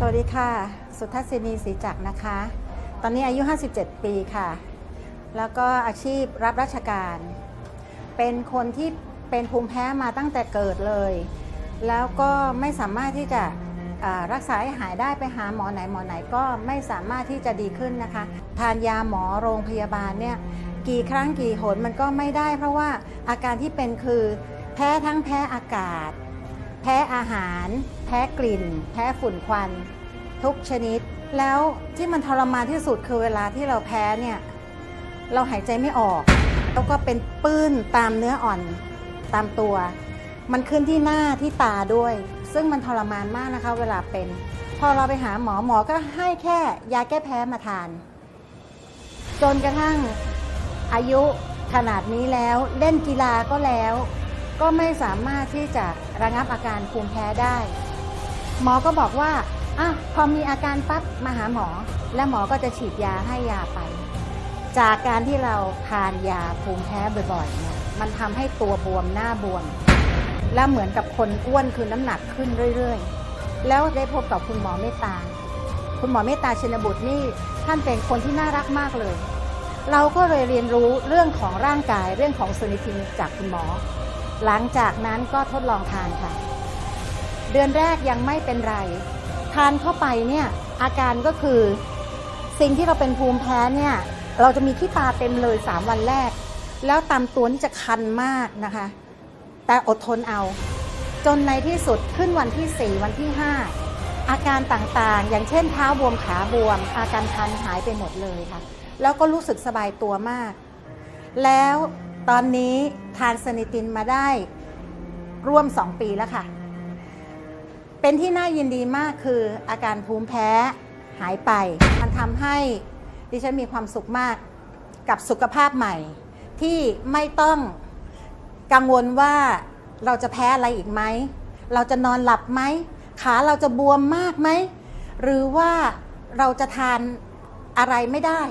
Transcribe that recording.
สวัสดีค่ะ สุทัศนีศรีจักรนะคะ ตอนนี้อายุ 57 ปีค่ะ แล้วก็อาชีพรับราชการ เป็นคนที่เป็นภูมิแพ้มาตั้งแต่เกิดเลย แล้วก็ไม่สามารถที่จะรักษาให้หายได้ไปหาหมอไหนหมอไหนก็ไม่สามารถที่จะดีขึ้นนะคะ ทานยาหมอโรงพยาบาลเนี่ยกี่ครั้งกี่หนมันก็ไม่ได้ เพราะว่าอาการที่เป็นคือแพ้ทั้งแพ้อากาศ แพ้อาหาร แพ้กลิ่น แพ้ฝุ่นควัน ทุกชนิด แล้วที่มันทรมานที่สุดคือเวลาที่เราแพ้เนี่ยเราหายใจไม่ออก แล้วก็เป็นปื้นตามเนื้ออ่อนตามตัว มันขึ้นที่หน้าที่ตาด้วย ซึ่งมันทรมานมากนะคะ เวลาเป็น พอเราไปหาหมอหมอก็ให้แค่ยาแก้แพ้มาทาน จนกระทั่งอายุขนาดนี้แล้วเล่นกีฬาก็แล้ว ก็ไม่สามารถที่จะระงับอาการภูมิแพ้ได้ หมอก็บอกว่าอะพอมีอาการปั๊บมาหาหมอ แล้วหมอก็จะฉีดยาให้ยาไป จากการที่เราทานยาภูมิแพ้บ่อยๆเนี่ยมันทำให้ตัวบวมหน้าบวม และเหมือนกับคนอ้วนคือน้ำหนักขึ้นเรื่อยๆ แล้วได้พบกับคุณหมอเมตตา คุณหมอเมตตาชินบุตรนี่ท่านเป็นคนที่น่ารักมากเลย เราก็เลยเรียนรู้เรื่องของร่างกายเรื่องของสนิทินจากคุณหมอ หลังจากนั้นก็ทดลองทานค่ะ เดือนแรกยังไม่เป็นไร ทานเข้าไปเนี่ยอาการก็คือสิ่งที่เราเป็นภูมิแพ้เนี่ยเราจะมีขี้ตาเต็มเลย 3 วันแรก แล้วตามตัวนี่จะคันมากนะคะ แต่อดทนเอา จนในที่สุดขึ้นวันที่ 4 วันที่ 5 อาการต่างๆ อย่างเช่นเท้าบวมขาบวม อาการคันหายไปหมดเลยค่ะ แล้วก็รู้สึกสบายตัวมาก แล้ว ตอนนี้ทานสนิตินมาได้ร่วม 2 ปีแล้วค่ะ เป็นที่น่ายินดีมากคืออาการภูมิแพ้หายไป มันทำให้ดิฉันมีความสุขมากกับสุขภาพใหม่ ที่ไม่ต้องกังวลว่าเราจะแพ้อะไรอีกไหม เราจะนอนหลับไหม ขาเราจะบวมมากไหม หรือว่าเราจะทานอะไรไม่ได้